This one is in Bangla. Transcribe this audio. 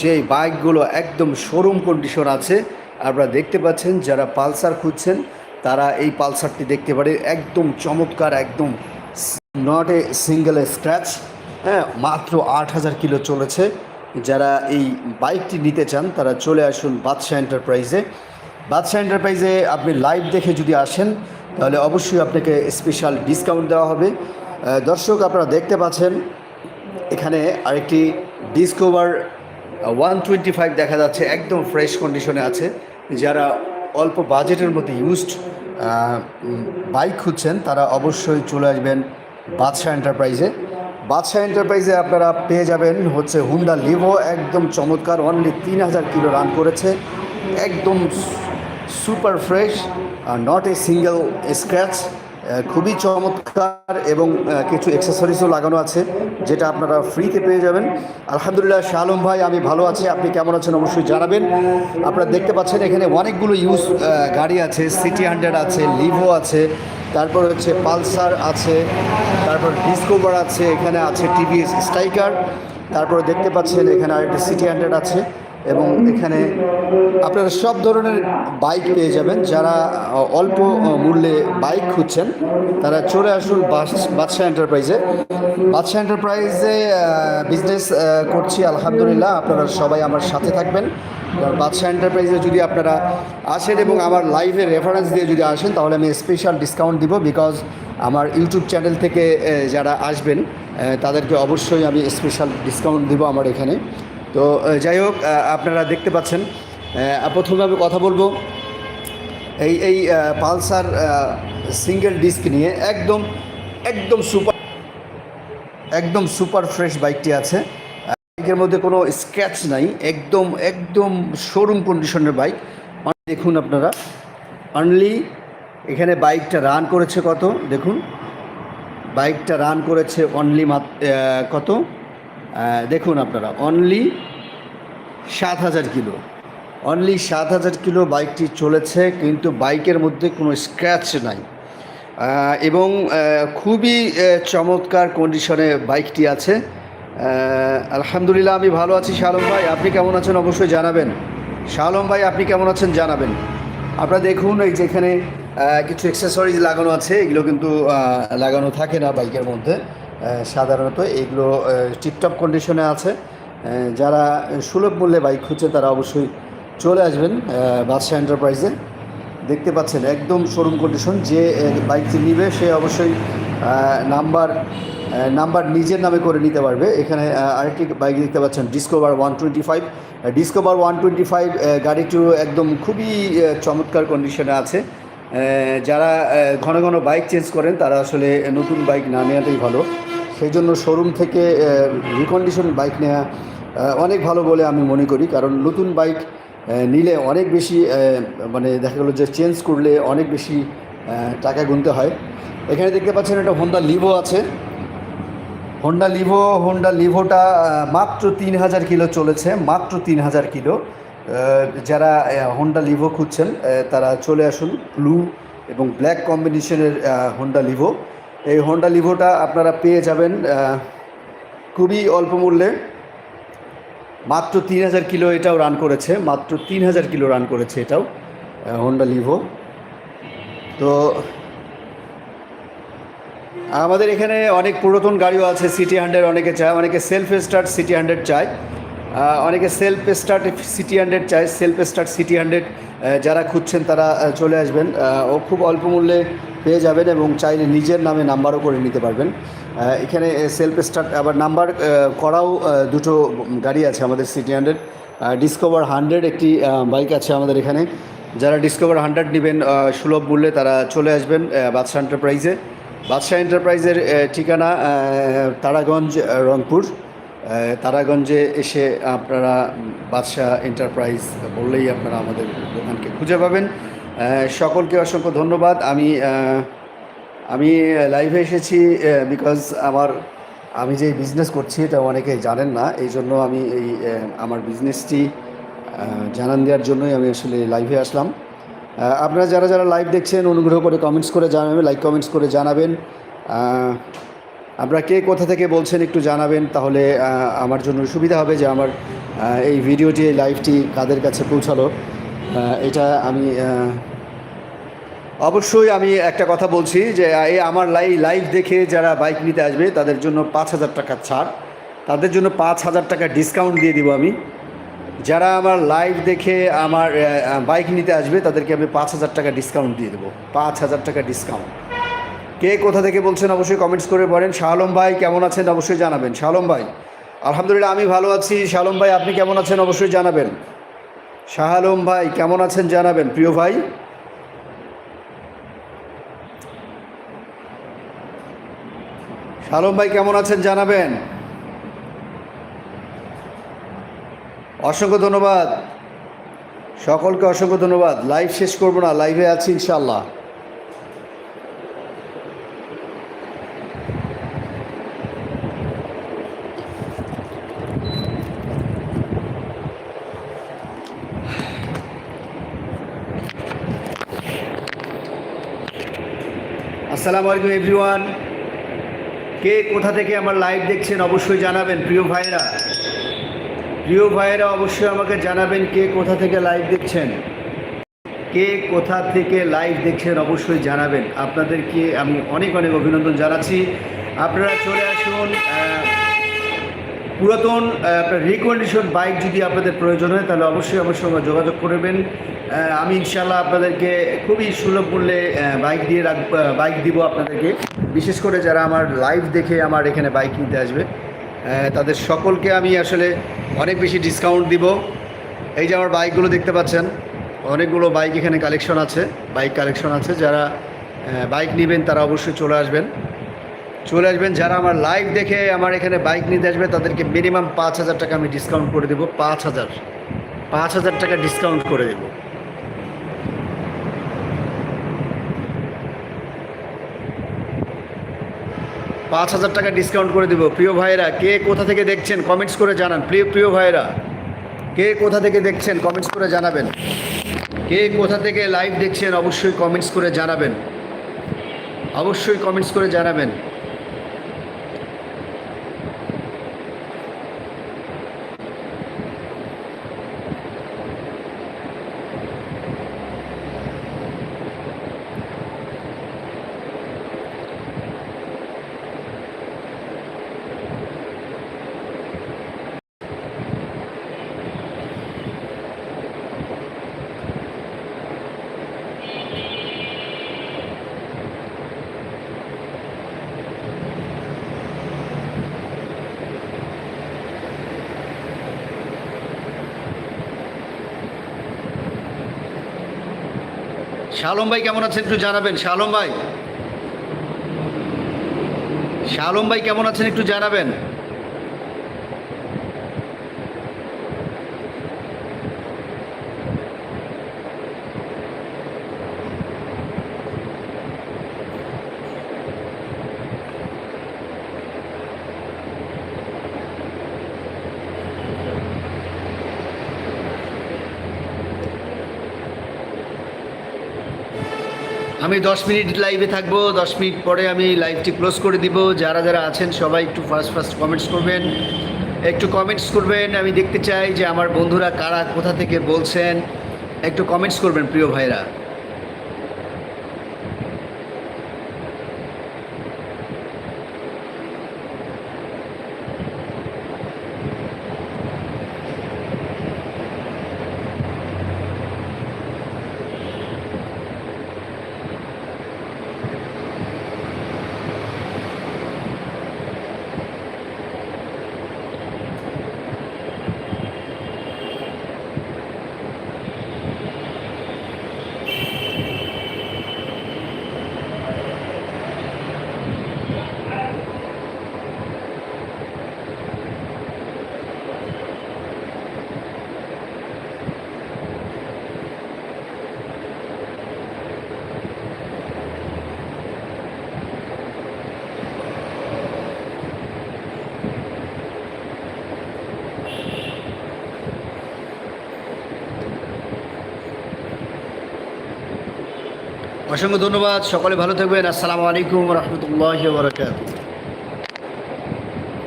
যে বাইকগুলো একদম শোরুম কন্ডিশন আছে, আপনারা দেখতে পাচ্ছেন যারা পালসার খুঁজছেন, তারা এই পালসারটি দেখতে পারে, একদম চমৎকার, একদম নট এ সিঙ্গেল স্ক্র্যাচ হ্যাঁ মাত্র আট হাজার কিলো চলেছে। যারা এই বাইকটি নিতে চান, তারা চলে আসুন বাদশাহ এন্টারপ্রাইজে বাদশাহ এন্টারপ্রাইজে আপনি লাইভ দেখে যদি আসেন, তাহলে অবশ্যই আপনাকে স্পেশাল ডিসকাউন্ট দেওয়া হবে। দর্শক, আপনারা দেখতে পাচ্ছেন, এখানে আরেকটি ডিসকভার ওয়ান টোয়েন্টি ফাইভ দেখা যাচ্ছে, একদম ফ্রেশ কন্ডিশনে আছে। যারা অল্প বাজেটের মধ্যে ইউজড বাইক খুঁজছেন, তারা অবশ্যই চলে আসবেন বাদশাহ এন্টারপ্রাইজে বাদশাহ এন্টারপ্রাইজে আপনারা পেয়ে যাবেন হচ্ছে হুন্ডা লিভো একদম চমৎকার অনলি তিন হাজার কিলো রান করেছে। একদম super fresh not a single scratch খুবই চমৎকার এবং কিছু অ্যাক্সেসরিজও লাগানো আছে, যেটা আপনারা ফ্রিতে পেয়ে যাবেন। আলহামদুলিল্লাহ শাহ আলম ভাই, আমি ভালো আছি। আপনি কেমন আছেন অবশ্যই জানাবেন। আপনারা দেখতে পাচ্ছেন এখানে অনেকগুলো ইউজ গাড়ি আছে সিটি হান্ড্রেড আছে লিভো আছে, তারপর হচ্ছে পালসার আছে, তারপর ডিসকোভার আছে, এখানে আছে টিভিএস স্ট্রাইকার তারপরে দেখতে পাচ্ছেন এখানে আরেকটি সিটি হান্ড্রেড আছে। এবং এখানে আপনারা সব ধরনের বাইক পেয়ে যাবেন। যারা অল্প মূল্যে বাইক খুঁজছেন, তারা চলে আসুন বাস- বাদশাহ এন্টারপ্রাইজে। বাদশাহ এন্টারপ্রাইজে বিজনেস করছি, আলহামদুলিল্লাহ। আপনারা সবাই আমার সাথে থাকবেন। বাদশাহ এন্টারপ্রাইজে যদি আপনারা আসেন এবং আমার লাইভে রেফারেন্স দিয়ে যদি আসেন, তাহলে আমি স্পেশাল ডিসকাউন্ট দিব বিকজ আমার ইউটিউব চ্যানেল থেকে যারা আসবেন তাদেরকে অবশ্যই আমি স্পেশাল ডিসকাউন্ট দিব আমার এখানে। তো যাই হোক আপনারা দেখতে পাচ্ছেন প্রথমে আমি কথা বলব, এই এই পালসার সিঙ্গেল ডিস্ক নিয়ে একদম একদম সুপার একদম সুপার ফ্রেশ বাইকটি আছে। বাইকের মধ্যে কোনো স্ক্র্যাচ নাই, একদম একদম শোরুম কন্ডিশনের বাইক। দেখুন আপনারা অনলি এখানে বাইকটা রান করেছে কত, দেখুন, বাইকটা রান করেছে অনলি কত? দেখুন আপনারা অনলি সাত হাজার কিলো। অনলি সাত হাজার কিলো বাইকটি চলেছে, কিন্তু বাইকের মধ্যে কোনো স্ক্র্যাচ নাই। এবং খুবই চমৎকার কন্ডিশনে বাইকটি আছে। আলহামদুলিল্লাহ আমি ভালো আছি, শালম ভাই। আপনি কেমন আছেন অবশ্যই জানাবেন। শালম ভাই, আপনি কেমন আছেন জানাবেন। আপনারা দেখুন, এই যেখানে কিছু এক্সেসরিজ লাগানো আছে। এগুলো কিন্তু লাগানো থাকে না বাইকের মধ্যে। সাধারণত এগুলো টিপটপ কন্ডিশনে আছে। যারা সুলভ মূল্যে বাইক খুঁজছে, তারা অবশ্যই চলে আসবেন বাদশাহ এন্টারপ্রাইজে দেখতে পাচ্ছেন, একদম শোরুম কন্ডিশন যে বাইকটি নিবে, সে অবশ্যই নাম্বার নাম্বার নিজের নামে করে নিতে পারবে। এখানে আরেকটি বাইক দেখতে পাচ্ছেন Discover one twenty five Discover one twenty five গাড়িটিও একদম খুবই চমৎকার কন্ডিশনে আছে। যারা ঘন ঘন বাইক চেঞ্জ করেন, তারা আসলে নতুন বাইক না নেওয়াটাই ভালো। সেই জন্য শোরুম থেকে রিকন্ডিশন বাইক নেওয়া অনেক ভালো বলে আমি মনে করি। কারণ নতুন বাইক নিলে অনেক বেশি মানে দেখা গেলো যে চেঞ্জ করলে অনেক বেশি টাকা গুনতে হয়। এখানে দেখতে পাচ্ছেন একটা হোন্ডা লিভো আছে। হোন্ডা লিভো হোন্ডা লিভোটা মাত্র তিন হাজার কিলো চলেছে, মাত্র তিন হাজার কিলো। যারা হোন্ডা লিভো খুঁজছেন তারা চলে আসুন ব্লু এবং ব্ল্যাক কম্বিনেশনের হোন্ডা লিভো এই হোন্ডা লিভোটা আপনারা পেয়ে যাবেন খুবই অল্প মূল্যে। মাত্র তিন হাজার কিলো এটাও রান করেছে, মাত্র তিন হাজার কিলো রান করেছে এটাও হোন্ডা লিভো তো আমাদের এখানে অনেক পুরাতন গাড়িও আছে সিটি হান্ড্রেড অনেকে চায়, অনেকে সেলফ স্টার্ট সিটি হান্ড্রেড চায়। অনেকে সেলফ স্টার্ট সিটি হান্ড্রেড চায় সেলফ স্টার্ট সিটি হান্ড্রেড যারা খুঁজছেন তারা চলে আসবেন। ও খুব অল্প মূল্যে পেয়ে যাবেন এবং চাইলে নিজের নামে নাম্বারও করে নিতে পারবেন। এখানে সেলফ স্টার্ট আবার নাম্বার করাও দুটো গাড়ি আছে আমাদের সিটি হান্ড্রেড ডিসকভার হান্ড্রেড একটি বাইক আছে আমাদের এখানে। যারা ডিসকভার হান্ড্রেড নেবেন সুলভ মূল্যে তারা চলে আসবেন আহ, বাদশা এন্টারপ্রাইজে বাদশাহ এন্টারপ্রাইজের ঠিকানা তারাগঞ্জ রংপুর। তারাগঞ্জে এসে আপনারা বাদশাহ এন্টারপ্রাইজ বললেই আপনারা আমাদের দোকানকে খুঁজে পাবেন। সকলকে অসংখ্য ধন্যবাদ। আমি আমি লাইভে এসেছি বিকজ আমার, আমি যে বিজনেস করছি এটা অনেকে জানেন না, এই জন্য আমি এই আমার বিজনেসটি জানান দেওয়ার জন্যই আমি আসলে লাইভে আসলাম। আপনারা যারা যারা লাইভ দেখছেন, অনুগ্রহ করে কমেন্টস করে জানাবেন লাইক কমেন্টস করে জানাবেন। আপনারা কে কোথা থেকে বলছেন একটু জানাবেন, তাহলে আমার জন্য সুবিধা হবে যে আমার এই ভিডিওটি, এই লাইভটি কাদের কাছে পৌঁছালো। এটা আমি অবশ্যই আমি একটা কথা বলছি যে, এই আমার লাই, লাইভ দেখে যারা বাইক নিতে আসবে, তাদের জন্য পাঁচ হাজার টাকা ছাড়। তাদের জন্য পাঁচ হাজার টাকা ডিসকাউন্ট দিয়ে দিব আমি। যারা আমার লাইভ দেখে আমার বাইক নিতে আসবে, তাদেরকে আমি পাঁচ হাজার টাকা ডিসকাউন্ট দিয়ে দেবো। পাঁচ হাজার টাকা ডিসকাউন্ট। কে কোথা থেকে বলছেন অবশ্যই কমেন্টস করে বলেন। শাহলম ভাই কেমন আছেন? অবশ্যই জানাবেন। শাহলম ভাই, আলহামদুলিল্লাহ আমি ভালো আছি। শাহলম ভাই, আপনি কেমন আছেন? অবশ্যই জানাবেন। শাহ আলম ভাই, কেমন আছেন? জানাবেন। প্রিয় ভাই। শালম ভাই, কেমন আছেন? জানাবেন। অসংখ্য ধন্যবাদ। সকলকে অসংখ্য ধন্যবাদ। লাইভ শেষ করব না লাইভে আছি ইনশাল্লাহ আসসালামু আলাইকুম এভরিওয়ান কে কোথা থেকে আমার লাইভ দেখছেন অবশ্যই জানাবেন, প্রিয় ভাইরা প্রিয় ভাইয়েরা, অবশ্যই আমাকে জানাবেন কে কোথা থেকে লাইভ দেখছেন। কে কোথা থেকে লাইভ দেখছেন অবশ্যই জানাবেন। আপনাদেরকে আমি অনেক অনেক অভিনন্দন জানাচ্ছি। আপনারা চলে আসুন পুরাতন আপনার রিকন্ডিশন বাইক যদি আপনাদের প্রয়োজন হয়, তাহলে অবশ্যই আমার সঙ্গে যোগাযোগ করবেন আমি ইনশাল্লাহ আপনাদেরকে খুবই সুলভ মূল্যে বাইক দিয়ে রাখ বাইক দিব আপনাদেরকে। বিশেষ করে যারা আমার লাইভ দেখে আমার এখানে বাইক কিনতে আসবে তাদের সকলকে আমি আসলে অনেক বেশি ডিসকাউন্ট দিব। এই যে আমার বাইকগুলো দেখতে পাচ্ছেন, অনেকগুলো বাইক এখানে কালেকশন আছে বাইক কালেকশন আছে। যারা বাইক নেবেন, তারা অবশ্যই চলে আসবেন। চলে আসবেন। যারা আমার লাইভ দেখে আমার এখানে বাইক নিতে আসবে, তাদেরকে মিনিমাম পাঁচ হাজার টাকা আমি ডিসকাউন্ট করে দেবো। পাঁচ হাজার। পাঁচ হাজার টাকা ডিসকাউন্ট করে দেবো। পাঁচ হাজার টাকা ডিসকাউন্ট করে দেবো। প্রিয় ভাইয়েরা, কে কোথা থেকে দেখছেন কমেন্টস করে জানান। প্রিয় প্রিয় ভাইয়েরা, কে কোথা থেকে দেখছেন কমেন্টস করে জানাবেন। কে কোথা থেকে লাইভ দেখছেন, অবশ্যই কমেন্টস করে জানাবেন। অবশ্যই কমেন্টস করে জানাবেন। শালম ভাই কেমন আছেন একটু জানাবেন? শালম ভাই? শালম ভাই কেমন আছেন একটু জানাবেন? আমি দশ মিনিট লাইভে থাকব, দশ মিনিট পরে আমি লাইভটি ক্লোজ করে দিব। যারা যারা আছেন, সবাই একটু ফার্স্ট ফার্স্ট কমেন্টস করবেন। একটু কমেন্টস করবেন। আমি দেখতে চাই যে আমার বন্ধুরা কারা, কোথা থেকে বলছেন। একটু কমেন্টস করবেন, প্রিয় ভাইরা। অসংখ্য ধন্যবাদ। সকলে ভালো থাকবেন। আসসালামু আলাইকুম রহমতুল্লাহ